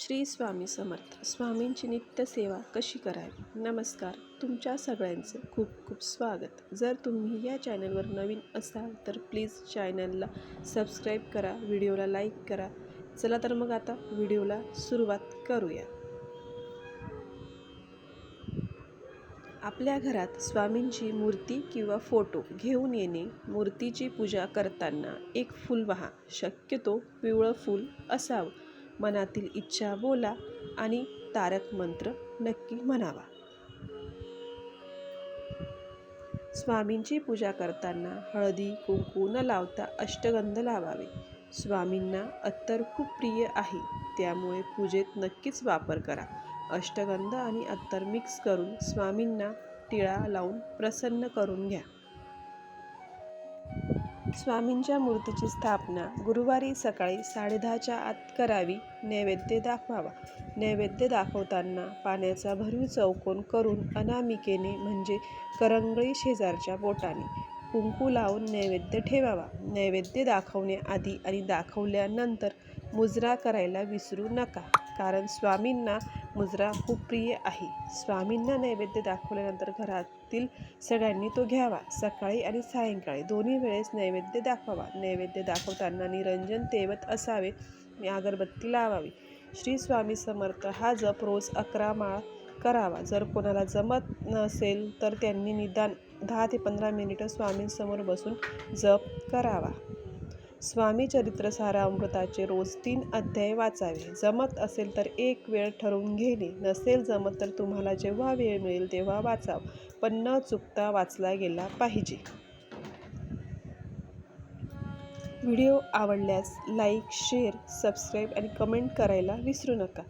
श्री स्वामी समर्थ. स्वामींची नित्यसेवा कशी करावी? नमस्कार. तुमच्या सगळ्यांचं खूप खूप स्वागत. जर तुम्ही या चॅनलवर नवीन असाल तर प्लीज चॅनलला सबस्क्राईब करा व्हिडिओला लाईक करा. चला तर मग आता व्हिडिओला सुरुवात करूया. आपल्या घरात स्वामींची मूर्ती किंवा फोटो घेऊन येणे मूर्तीची पूजा करताना एक फुलवाहा. शक्यतो पिवळं फूल असावं. मनातील इच्छा बोला आणि तारक मंत्र नक्की म्हणावा. स्वामींची पूजा करताना हळदी कुंकू न लावता अष्टगंध लावावे. स्वामींना अत्तर खूप प्रिय आहे त्यामुळे पूजेत नक्कीच वापर करा. अष्टगंध आणि अत्तर मिक्स करून स्वामींना टिळा लावून प्रसन्न करून घ्या. स्वामींच्या मूर्तीची स्थापना गुरुवारी सकाळी साडेदहाच्या आत करावी नैवेद्य दाखवावा. नैवेद्य दाखवताना पाण्याचा भरीव चौकोन करून अनामिकेने म्हणजे करंगळी शेजारच्या बोटाने कुंकू लावून नैवेद्य ठेवावा. नैवेद्य दाखवण्याआधी आणि दाखवल्यानंतर मुजरा करायला विसरू नका कारण स्वामींना मुजरा खूप प्रिय आहे. स्वामींना नैवेद्य दाखवल्यानंतर घरातील सगळ्यांनी तो घ्यावा. सकाळी आणि सायंकाळी दोन्ही वेळेस नैवेद्य दाखवावा. नैवेद्य दाखवताना निरंजन तेवत असावे. आणि अगरबत्ती लावावी. श्री स्वामी समर्थ हा जप रोज अकरा माळ करावा. जर कोणाला जमत नसेल तर त्यांनी निदान दहा ते पंधरा मिनिटं स्वामींसमोर बसून जप करावा. स्वामी चरित्रसारा अमृताचे रोज तीन अध्याय वाचावे. जमत असेल तर एक वेळ ठरवून घेणे. नसेल जमत तर तुम्हाला जेव्हा वेळ मिळेल तेव्हा वाचाव पण न चुकता वाचला गेला पाहिजे. व्हिडिओ आवडल्यास लाईक शेअर सबस्क्राईब आणि कमेंट करायला विसरू नका.